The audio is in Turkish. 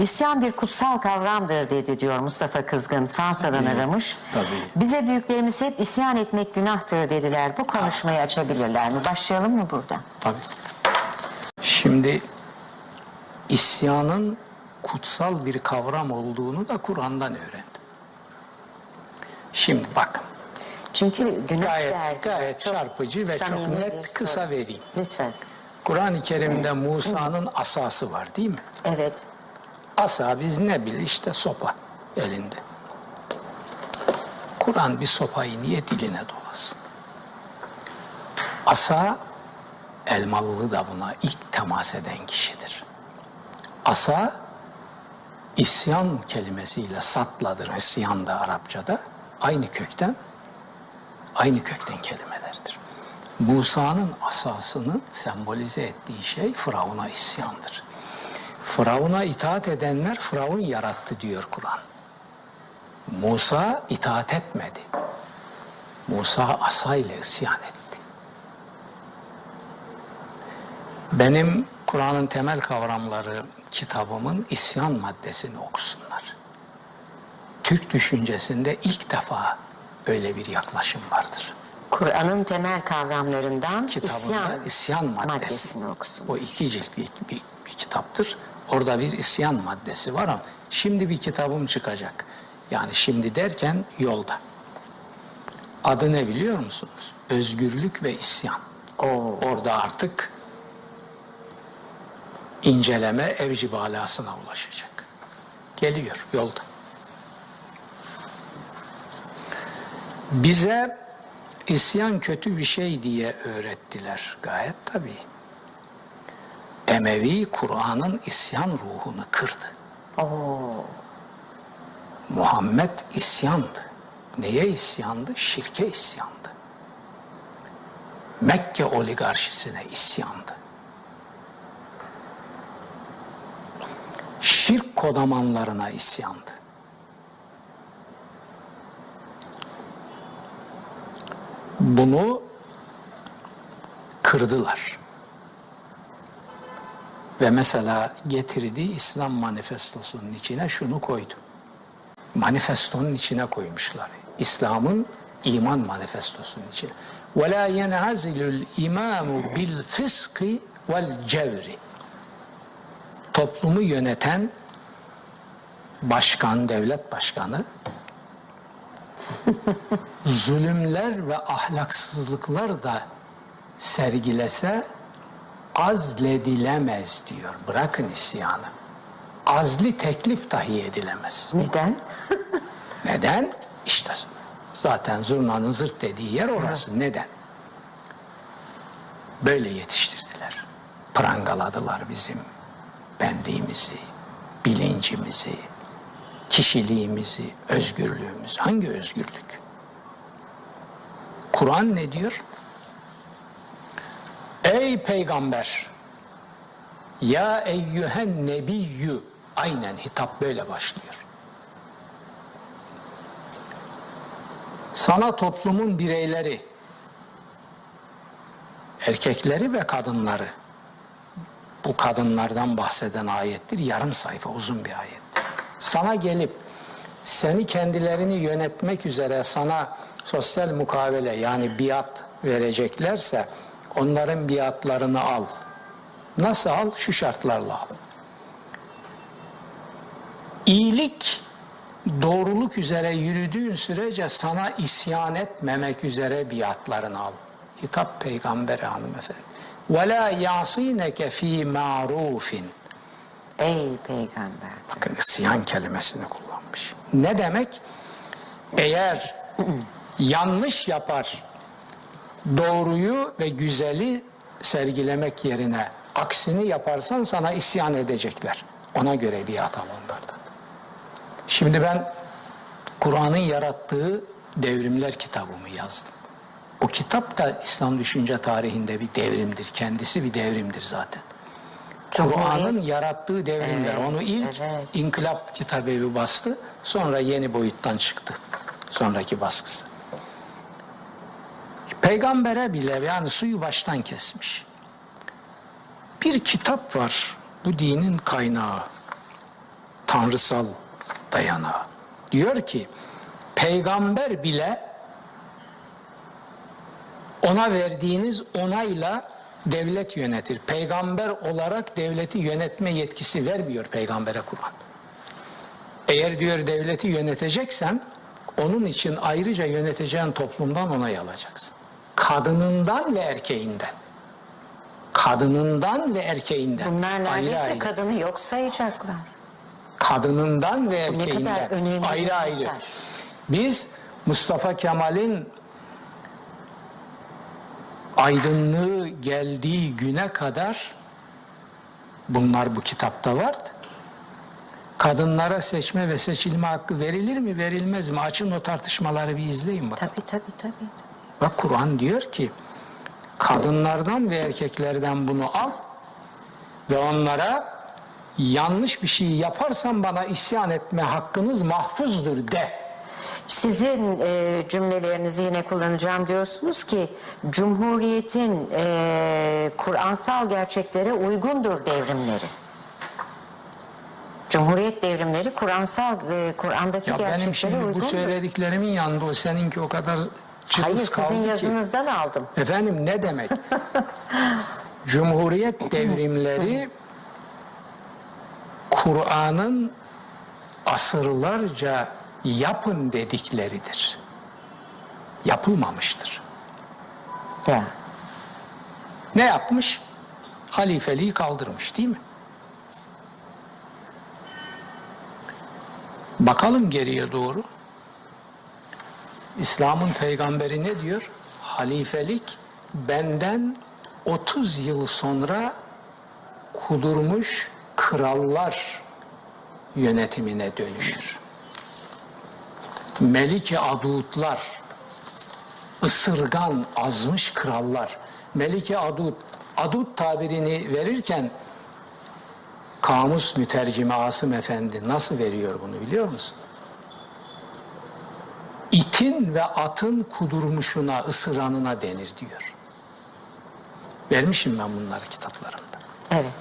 İsyan bir kutsal kavramdır dedi diyor Mustafa Kızgın. Fransa'dan aramış. tabii. Bize büyüklerimiz hep isyan etmek günahtır dediler. Bu konuşmayı açabilirler mi? Başlayalım mı burada? Tabii. Şimdi isyanın kutsal bir kavram olduğunu da Kur'an'dan öğrendim. Şimdi bakın Çünkü günah gayet, derdi gayet çok çarpıcı ve çok net kısa soru. vereyim. Lütfen. Kur'an-ı Kerim'de Musa'nın asası var değil mi? Evet. Asa biz ne bilir işte sopa elinde. Kur'an bir sopayı niye diline dolasın? Asa Elmalılı da buna ilk temas eden kişidir. Asa isyan kelimesiyle satladır isyan da Arapçada aynı kökten aynı kökten kelimelerdir. Musa'nın asasını sembolize ettiği şey Firavun'a isyandır. Firavun'a itaat edenler Firavun yarattı diyor Kur'an. Musa itaat etmedi. Musa asayla isyan etti. Benim Kur'an'ın temel kavramları kitabımın isyan maddesini okusunlar. Türk düşüncesinde ilk defa öyle bir yaklaşım vardır. Kur'an'ın temel kavramlarından Kitabında isyan, isyan, maddesi. maddesini okusun. O iki cilt bir, bir, bir kitaptır. Orada bir isyan maddesi var ama şimdi bir kitabım çıkacak. Yani şimdi derken yolda. Adı ne biliyor musunuz? Özgürlük ve isyan. Oo. Orada artık inceleme evci balasına ulaşacak. Geliyor yolda. Bize isyan kötü bir şey diye öğrettiler gayet tabii. Emevi Kur'an'ın isyan ruhunu kırdı. Oo. Muhammed isyandı. Neye isyandı? Şirke isyandı. Mekke oligarşisine isyandı. Şirk kodamanlarına isyandı. Bunu kırdılar. Ve mesela getirdiği İslam manifestosunun içine şunu koydu. Manifestonun içine koymuşlar. İslam'ın iman manifestosunun içine. وَلَا يَنْعَزِلُ الْاِمَامُ بِالْفِسْقِ وَالْجَوْرِ Toplumu yöneten başkan, devlet başkanı zulümler ve ahlaksızlıklar da sergilese azledilemez diyor. Bırakın isyanı. Azli teklif dahi edilemez. Neden? Neden? İşte zaten zurnanın zırt dediği yer orası. Neden? Böyle yetiştirdiler. Prangaladılar bizim benliğimizi, bilincimizi, kişiliğimizi, özgürlüğümüzü. Hangi özgürlük? Kur'an ne diyor? Ey peygamber! Ya eyyühen nebiyyü! Aynen hitap böyle başlıyor. Sana toplumun bireyleri, erkekleri ve kadınları, bu kadınlardan bahseden ayettir. Yarım sayfa uzun bir ayet. Sana gelip seni kendilerini yönetmek üzere sana sosyal mukavele yani biat vereceklerse Onların biatlarını al. Nasıl al? Şu şartlarla al. İyilik doğruluk üzere yürüdüğün sürece sana isyan etmemek üzere biatlarını al. Hitap peygambere hanımefendi. Ve la yasineke fi marufin. Ey peygamber. Bakın isyan kelimesini kullanmış. Ne demek? Eğer yanlış yapar, doğruyu ve güzeli sergilemek yerine aksini yaparsan sana isyan edecekler. Ona göre biat al onlardan. Şimdi ben Kur'an'ın yarattığı devrimler kitabımı yazdım. O kitap da İslam düşünce tarihinde bir devrimdir. Kendisi bir devrimdir zaten. Kur'an'ın yarattığı devrimler. Evet, Onu ilk evet. İnkılap kitabevi bastı. Sonra yeni boyuttan çıktı. Sonraki baskısı. Peygambere bile yani suyu baştan kesmiş. Bir kitap var. Bu dinin kaynağı. tanrısal dayanağı. Diyor ki peygamber bile ona verdiğiniz onayla devlet yönetir. Peygamber olarak devleti yönetme yetkisi vermiyor peygambere Kur'an. Eğer diyor devleti yöneteceksen onun için ayrıca yöneteceğin toplumdan onay alacaksın. Kadınından ve erkeğinden. Kadınından ve erkeğinden. Bunlar neredeyse ayrı. kadını yok sayacaklar. Kadınından ve Bu ne erkeğinden. kadar önemli ayrı ayrı. mesaj. Biz Mustafa Kemal'in aydınlığı geldiği güne kadar bunlar bu kitapta vardı. Kadınlara seçme ve seçilme hakkı verilir mi verilmez mi? Açın o tartışmaları bir izleyin bakalım. Tabii tabii tabii. Bak Kur'an diyor ki kadınlardan ve erkeklerden bunu al ve onlara yanlış bir şey yaparsan bana isyan etme hakkınız mahfuzdur de. Sizin e, cümlelerinizi yine kullanacağım diyorsunuz ki Cumhuriyet'in e, Kur'ansal gerçeklere uygundur devrimleri. Cumhuriyet devrimleri Kur'ansal e, Kur'an'daki Ya benim gerçeklere şimdi bu uygundur. söylediklerimin yanında o seninki o kadar cılız Hayır kaldı sizin ki. yazınızdan aldım. Efendim ne demek? Cumhuriyet devrimleri Kur'an'ın asırlarca yapın dedikleridir. Yapılmamıştır. Ya. Ne yapmış? Halifeliği kaldırmış değil mi? Bakalım geriye doğru. İslam'ın peygamberi ne diyor? Halifelik benden 30 yıl sonra kudurmuş krallar yönetimine dönüşür. Melike adutlar, ısırgan azmış krallar. Melike adut, adut tabirini verirken kamus mütercimi Asım Efendi nasıl veriyor bunu biliyor musun? İtin ve atın kudurmuşuna, ısıranına denir diyor. Vermişim ben bunları kitaplarımda. Evet.